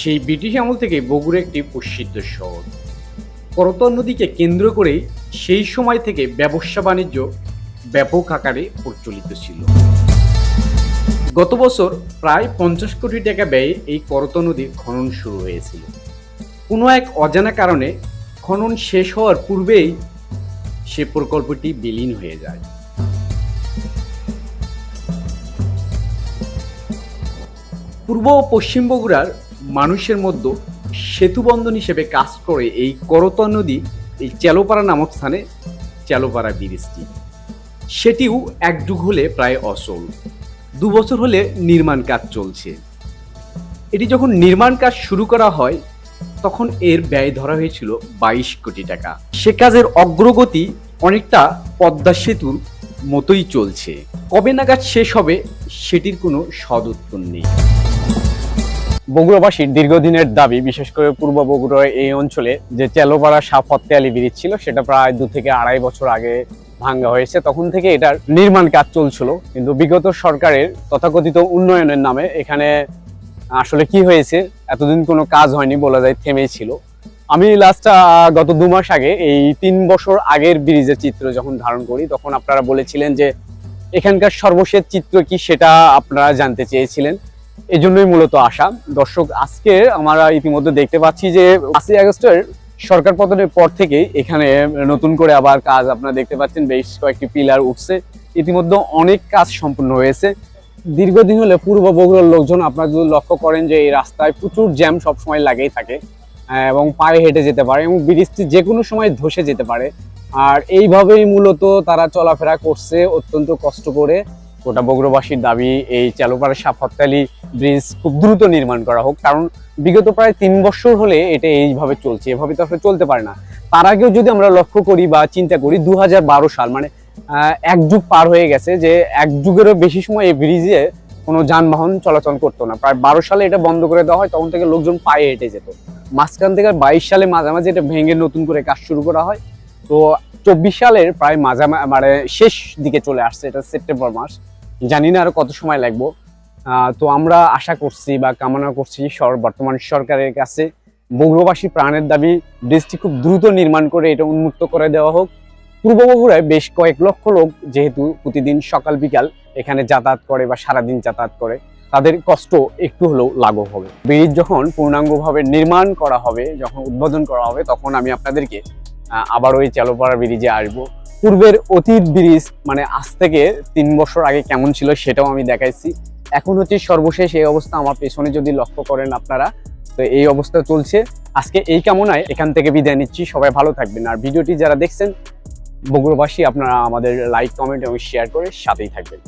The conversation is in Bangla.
সেই ব্রিটিশ আমল থেকে বগুড়া একটি প্রসিদ্ধ শহর। করতোয়া নদীকে কেন্দ্র করে সেই সময় থেকে ব্যবসা বাণিজ্য ব্যাপক আকারে প্রচলিত ছিল। গত বছর প্রায় পঞ্চাশ কোটি টাকা ব্যয়ে এই করতোয়া নদীর খনন শুরু হয়েছিল। কোনো এক অজানা কারণে খনন শেষ হওয়ার পূর্বেই সে প্রকল্পটি বিলীন হয়ে যায়। পূর্ব ও পশ্চিম বগুড়ার মানুষের মধ্যে সেতুবন্ধন হিসেবে কাজ করে এই করতোয়া নদী, এই চেলোপাড়া নামক স্থানে চেলোপাড়া ব্রিজটি। সেটিও এক যুগ হলে প্রায় অচল। দু বছর হলে নির্মাণ কাজ চলছে। এটি যখন নির্মাণ কাজ শুরু করা হয়, তখন এর ব্যয় ধরা হয়েছিল বাইশ কোটি টাকা। সে কাজের অগ্রগতি অনেকটা পদ্মা সেতুর মতোই চলছে। কবে নাগাদ শেষ হবে, সেটির কোনো সদুত্তর নেই। বগুড়াবাসীর দীর্ঘদিনের দাবি, বিশেষ করে পূর্ব বগুড়া এই অঞ্চলে যে চেলোপাড়া সাপ হত্যালি ব্রিজ ছিল, সেটা প্রায় দু থেকে আড়াই বছর আগে ভাঙ্গা হয়েছে। তখন থেকে এটার নির্মাণ কাজ চলছিল, কিন্তু বিগত সরকারের তথাকথিত উন্নয়নের নামে এখানে আসলে কি হয়েছে, এতদিন কোনো কাজ হয়নি বলা যায়, থেমেই ছিল। আমি লাস্ট গত দু মাস আগে এই তিন বছর আগের ব্রিজের চিত্র যখন ধারণ করি, তখন আপনারা বলেছিলেন যে এখানকার সর্বশেষ চিত্র কি সেটা আপনারা জানতে চেয়েছিলেন। এই জন্যই মূলত আসা। দর্শক, আজকে আমরা ইতিমধ্যে দেখতে পাচ্ছি যে পাঁচই আগস্টের সরকার পতনের পর থেকে এখানে নতুন করে আবার কাজ আপনারা দেখতে পাচ্ছেন, বেশ কয়েকটি পিলার উঠছে। ইতিমধ্যে অনেক কাজ সম্পূর্ণ হয়েছে। দীর্ঘদিন হলে পূর্ব বগুড়ার লোকজন আপনারা যদি লক্ষ্য করেন যে এই রাস্তায় প্রচুর জ্যাম সবসময় লাগেই থাকে এবং পায়ে হেঁটে যেতে পারে এবং ব্রিজটি যে কোনো সময় ধসে যেতে পারে। আর এইভাবেই মূলত তারা চলাফেরা করছে অত্যন্ত কষ্ট করে। গোটা বগুড়াবাসীর দাবি, এই চালুপাড়া সাপ ব্রিজ খুব দ্রুত নির্মাণ করা হোক। কারণ বিগত প্রায় তিন বছর হলে এটা এইভাবে চলছে, এভাবে তো আসলে চলতে পারে না। তার আগেও যদি আমরা লক্ষ্য করি বা চিন্তা করি দু সাল মানে এক যুগ পার হয়ে গেছে যে এক যুগেরও বেশি সময় এই ব্রিজে কোনো যানবাহন চলাচল করতো না। প্রায় বারো সালে এটা বন্ধ করে দেওয়া হয়, তখন থেকে লোকজন পায়ে হেঁটে যেত। মাঝখান থেকে বাইশ সালে মাঝামাঝি এটা ভেঙে নতুন করে কাজ শুরু করা হয়। তো চব্বিশ সালের প্রায় মাঝামা মানে শেষ দিকে চলে আসছে এটা সেপ্টেম্বর মাস। জানি না আরও কত সময় লাগবো। তো আমরা আশা করছি বা কামনা করছি বর্তমান সরকারের কাছে বগুড়াবাসী প্রাণের দাবি ব্রিজটি খুব দ্রুত নির্মাণ করে এটা উন্মুক্ত করে দেওয়া হোক। পূর্ব বগুড়ায় বেশ কয়েক লক্ষ লোক যেহেতু প্রতিদিন সকাল, বিকাল এখানে যাতায়াত করে বা সারাদিন যাতায়াত করে, তাদের কষ্ট একটু হলেও লাঘব হবে। ব্রিজ যখন পূর্ণাঙ্গভাবে নির্মাণ করা হবে, যখন উদ্বোধন করা হবে, তখন আমি আপনাদেরকে আবার ওই চালোপাড়া ব্রিজে আসব। পূর্বের অতীত ব্রিজ মানে আজ থেকে তিন বছর আগে কেমন ছিল সেটাও আমি দেখাইছি। এখন হচ্ছে সর্বশেষ এই অবস্থা আমার পেছনে যদি লক্ষ্য করেন আপনারা, তো এই অবস্থা চলছে। আজকে এই কামনায় এখান থেকে বিদায় নিচ্ছি। সবাই ভালো থাকবেন। আর ভিডিওটি যারা দেখছেন, বগুড়াবাসী, আপনারা আমাদের লাইক কমেন্ট এবং শেয়ার করে সাথেই থাকবেন।